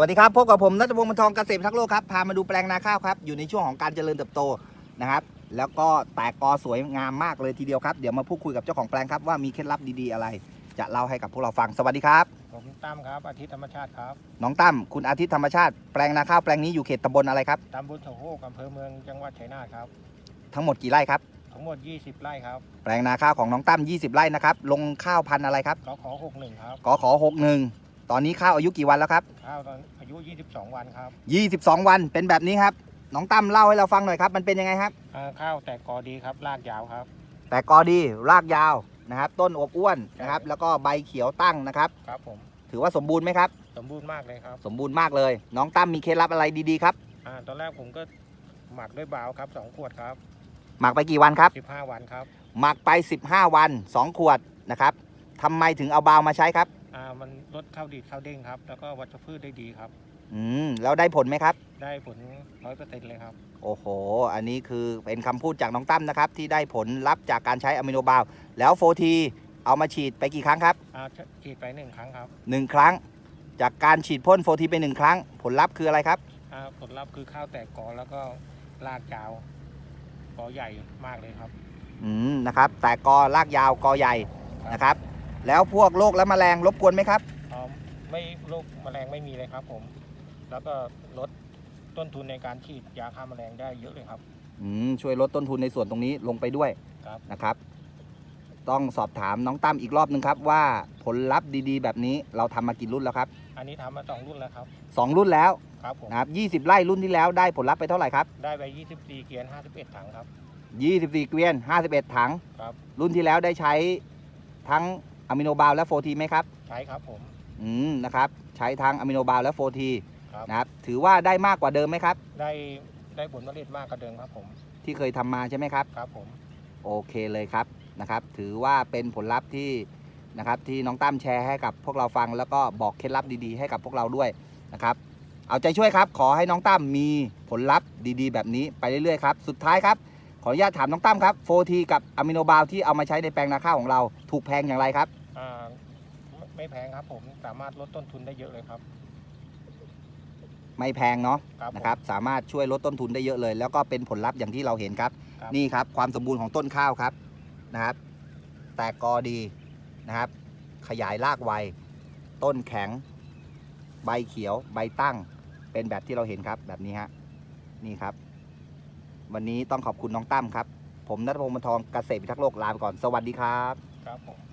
วัสดีครับพบกับผมนัทพงศ์บรรทองเกษตรทักษ์โลกครับพามาดูแปลงนาข้าวครับอยู่ในช่วงของการเจริญเติบโตนะครับ แล้วก็แตกกอสวยงามมากเลยทีเดียวครับเดี๋ยวมาพูดคุยกับเจ้าของแปลงครับว่ามีเคล็ดลับดีๆอะไร จะเล่าให้กับพวกเราฟังสวัสดีครับผมตั้มครับอาทิตย์ธรรมชาติครับน้องตั้มคุณอาทิตย์ธรรมชาติแปลงนาข้าวแปลงนี้อยู่เขตตำบลอะไรครับตำบลโถโฮกอำเภอเมืองจังหวัดชัยนาทครับทั้งหมดกี่ไร่ครับทั้งหมด 20 ไร่ครับแปลงนาข้าวของน้องตั้ม20 ไร่นะครับลงข้าวพันธุ์อะไรครับขอขอ61ครับกอขอ61 ตอนนี้ข้าวอายุกี่วันแล้วครับข้าวตอนอายุ 22 วันครับ22 วันเป็นแบบนี้ครับ น้องตั้มเล่าให้เราฟังหน่อยครับ มันเป็นยังไงครับ อ่าข้าวแตกกอดีครับรากยาวครับ แต่กอดีรากยาวนะครับ ต้นอวบอ้วนนะครับ แล้วก็ใบเขียวตั้งนะครับ ครับผมถือว่าสมบูรณ์ไหมครับ สมบูรณ์มากเลยครับสมบูรณ์มากเลย น้องตั้มมีเคล็ดลับอะไรดีๆครับ อ่าตอนแรกผมก็หมักด้วยบาวครับ2ขวดครับหมักไปกี่วันครับ 15 วันครับ หมักไป 15 วัน 2 ขวดนะครับทำไมถึงเอาบาวมาใช้ครับอ่า มันลดข้าวดีดข้าวเด้งครับ แล้วก็วัชพืชได้ดีครับ อืมแล้วได้ผลไหมครับ ได้ผล100%เลยครับ โอ้โห อันนี้คือเป็นคำพูดจากน้องตั้มนะครับ ที่ได้ผลลัพธ์จากการใช้อะมิโนบาวแล้วโฟทีเอามาฉีดไปกี่ครั้งครับอ่าฉีดไปหนึ่งครั้งครับหนึ่งครั้ง จากการฉีดพ่นโฟทีไปหนึ่งครั้ง ผลลัพธ์คืออะไรครับ อ่าผลลัพธ์คือข้าวแตกกอแล้วก็รากยาวกอใหญ่มากเลยครับ อืมนะครับ แต่กอรากยาวกอใหญ่นะครับ แล้วพวกโรคและแมลงรบกวนไหมครับ อ๋อไม่โรคแมลงไม่มีเลยครับผม แล้วก็ลดต้นทุนในการฉีดยาฆ่าแมลงได้เยอะเลยครับ อืมช่วยลดต้นทุนในส่วนตรงนี้ลงไปด้วยครับ นะครับ ต้องสอบถามน้องตั้มอีกรอบหนึ่งครับ ว่าผลลัพธ์ดีๆ แบบนี้เราทำมากี่รุ่นแล้วครับอันนี้ทำมาสองรุ่นแล้วครับ สองรุ่นแล้วครับผม นะครับ20ไร่รุ่นที่แล้วได้ผลลัพธ์ไปเท่าไหร่ครับ ได้ไป 24 เกียร์51 ถังครับ 24 เกวียน 51 ถัง ครับ รุ่นที่แล้วได้ใช้ทั้ง อะมิโนบาลและโฟทีไหมครับ ใช้ครับผม อืมนะครับใช้ทั้งอะมิโนบาลและโฟทีครับ นะครับถือว่าได้มากกว่าเดิมไหมครับ ได้ได้ผลผลิตมากกว่าเดิมครับผม ที่เคยทำมาใช่ไหมครับ ครับผม โอเคเลยครับนะครับ ถือว่าเป็นผลลัพธ์ที่นะครับที่น้องตั้มแชร์ให้กับพวกเราฟัง แล้วก็บอกเคล็ดลับดีๆ ให้กับพวกเราด้วยนะครับ เอาใจช่วยครับ ขอให้น้องตั้มมีผลลัพธ์ดีๆ แบบนี้ไปเรื่อยๆครับ สุดท้ายครับ ขออนุญาตถามน้องตั้มครับโฟทีกับอะมิโนบาลที่เอามาใช้ในแปลงนาข้าวของเราถูกแพงอย่างไรครับ อ่าไม่ไม่แพงครับผมสามารถลดต้นทุนได้เยอะเลยครับไม่แพงเนาะครับผม นะครับสามารถช่วยลดต้นทุนได้เยอะเลย แล้วก็เป็นผลลัพธ์อย่างที่เราเห็นครับ ครับ นี่ครับความสมบูรณ์ของต้นข้าวครับนะครับ แตกกอดีนะครับ ขยายรากไว ต้นแข็ง ใบเขียว ใบตั้ง เป็นแบบที่เราเห็นครับแบบนี้ฮะนี่ครับ วันนี้ต้องขอบคุณน้องตั้มครับ ผมนัทพงศ์มนทองเกษตรพิทักษ์โลกลาไปก่อนสวัสดีครับ ครับผม